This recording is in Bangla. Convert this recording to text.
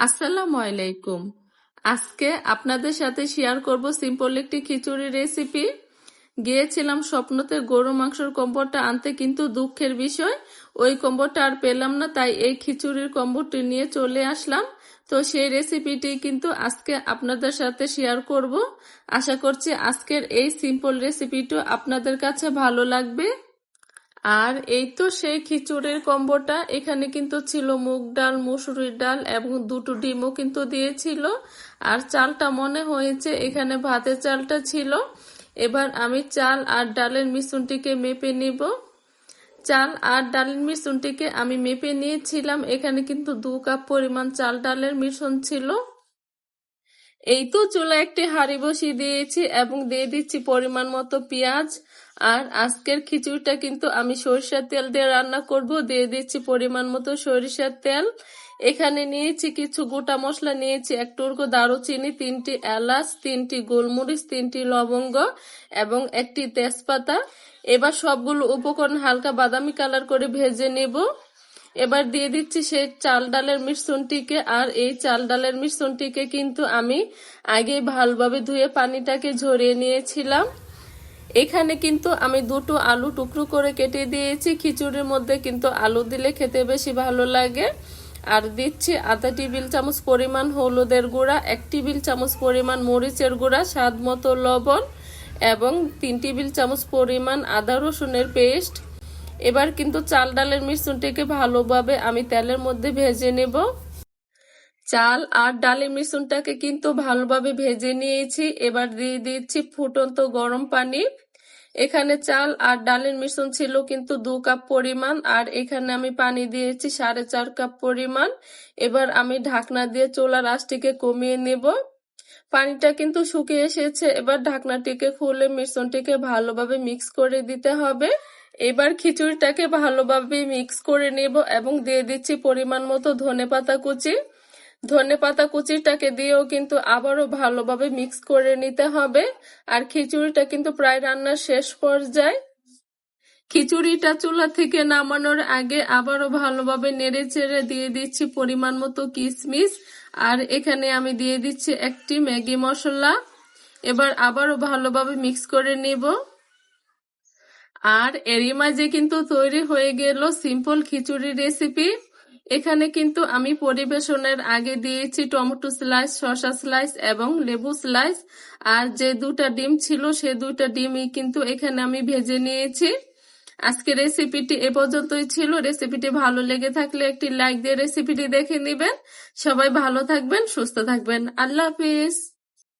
আসসালামু আলাইকুম। আজকে আপনাদের সাথে শেয়ার করব সিম্পল একটি খিচুড়ি রেসিপি গিয়েছিলাম স্বপ্নতে গরু মাংসের কম্বরটা আনতে, কিন্তু দুঃখের বিষয়, ওই কম্বরটা আর পেলাম না, তাই এই খিচুড়ির কম্বরটি নিয়ে চলে আসলাম। তো সেই রেসিপিটি কিন্তু আজকে আপনাদের সাথে শেয়ার করব। আশা করছি আজকের এই সিম্পল রেসিপিটা আপনাদের কাছে ভালো লাগবে। আর এই তো সেই খিচুড়ির কম্বোটা। এখানে কিন্তু ছিল মুগ ডাল, মুসুরির ডাল এবং দুটো ডিমও কিন্তু দিয়েছিল। আর চালটা মনে হয়েছে এখানে ভাতের চালটা ছিল। এবার আমি চাল আর ডালের মিশ্রণটিকে মেপে নিব। চাল আর ডালের মিশ্রণটিকে আমি মেপে নিয়েছিলাম। এখানে কিন্তু দু কাপ পরিমাণ চাল ডালের মিশ্রণ ছিল। এই তো চুলা একটি হাঁড়ি বসিয়ে দিয়েছি এবং দিয়ে দিচ্ছি পরিমাণ মতো পেঁয়াজ। আর আজকের খিচুড়িটা কিন্তু আমি সরিষার তেল দিয়ে রান্না করব। দিয়ে দিচ্ছি পরিমাণ মতো সরিষার তেল। এখানে নিয়েছি কিছু গোটা মশলা। নিয়েছি এক টুকরো দারুচিনি, তিনটি এলাচ, তিনটি গোলমরিচ, তিনটি লবঙ্গ এবং একটি তেজপাতা। এবার সবগুলো উপকরণ হালকা বাদামি কালার করে ভেজে নেব। এবার দিয়ে দিচ্ছি সেই চাল ডালের মিশ্রণটিকে, আর এই চাল ডালের মিশ্রণটিকে কিন্তু আমি আগে ভালোভাবে ধুয়ে পানিটাকে ঝরিয়ে নিয়েছিলাম। এখানে কিন্তু আমি দুটো আলু টুকরো করে কেটে দিয়েছি। খিচুড়ির মধ্যে কিন্তু আলু দিলে খেতে বেশি ভালো লাগে। আর দিচ্ছি আধা টেবিল চামচ পরিমাণ হলুদের গুঁড়া, এক টেবিল চামচ পরিমাণ মরিচের গুঁড়া স্বাদ মতো লবণ এবং তিন টেবিল চামচ পরিমাণ আদা রসুনের পেস্ট। এবার কিন্তু চাল, ডালের মিশ্রণটিকে ভালোভাবে আমি তেলের মধ্যে ভেজে নেব। চাল আর ডালের মিশ্রণটাকে কিন্তু ভালোভাবে ভেজে নিয়েছি। এবার দিয়ে দিচ্ছি ফুটন্ত গরম পানি। এখানে চাল আর ডালের মিশ্রণ ছিল কিন্তু দু কাপ পরিমাণ, আর এখানে আমি পানি দিয়েছি সাড়ে চার কাপ পরিমাণ। এবার আমি ঢাকনা দিয়ে চোলা রাসটিকে কমিয়ে নেব। পানিটা কিন্তু শুকিয়ে এসেছে, এবার ঢাকনাটিকে খুলে মিশ্রণটিকে ভালোভাবে মিক্স করে দিতে হবে। এবার খিচুড়িটাকে ভালোভাবে মিক্স করে নেব এবং দিয়ে দিচ্ছি পরিমাণ মতো ধনে পাতা কুচি। ধনে পাতা কুচিটাকে দিয়েও কিন্তু আবারও ভালোভাবে মিক্স করে নিতে হবে। আর খিচুড়িটা কিন্তু প্রায় রান্নার শেষ পর্যায়ে। খিচুড়িটা চুলা থেকে নামানোর আগে আবারও ভালোভাবে নেড়ে চেড়ে দিয়ে দিচ্ছি পরিমাণ মতো কিশমিশ আর এখানে আমি দিয়ে দিচ্ছি একটি ম্যাগি মশলা। এবার আবারও ভালোভাবে মিক্স করে নেব। আর এরই মাঝে কিন্তু তৈরি হয়ে গেল সিম্পল খিচুড়ি রেসিপি এখানে কিন্তু আমি পরিবেশনের আগে দিয়েছি টমেটো স্লাইস শসা স্লাইস এবং লেবু স্লাইস আর যে দুটা ডিম ছিল সে দুটা ডিমই কিন্তু এখানে আমি ভেজে নিয়েছি। আজকে রেসিপিটি এ পর্যন্তই ছিল। রেসিপিটি ভালো লেগে থাকলে একটি লাইক দিয়ে রেসিপিটি দেখে নিবেন। সবাই ভালো থাকবেন, সুস্থ থাকবেন। আল্লাহ হাফিজ।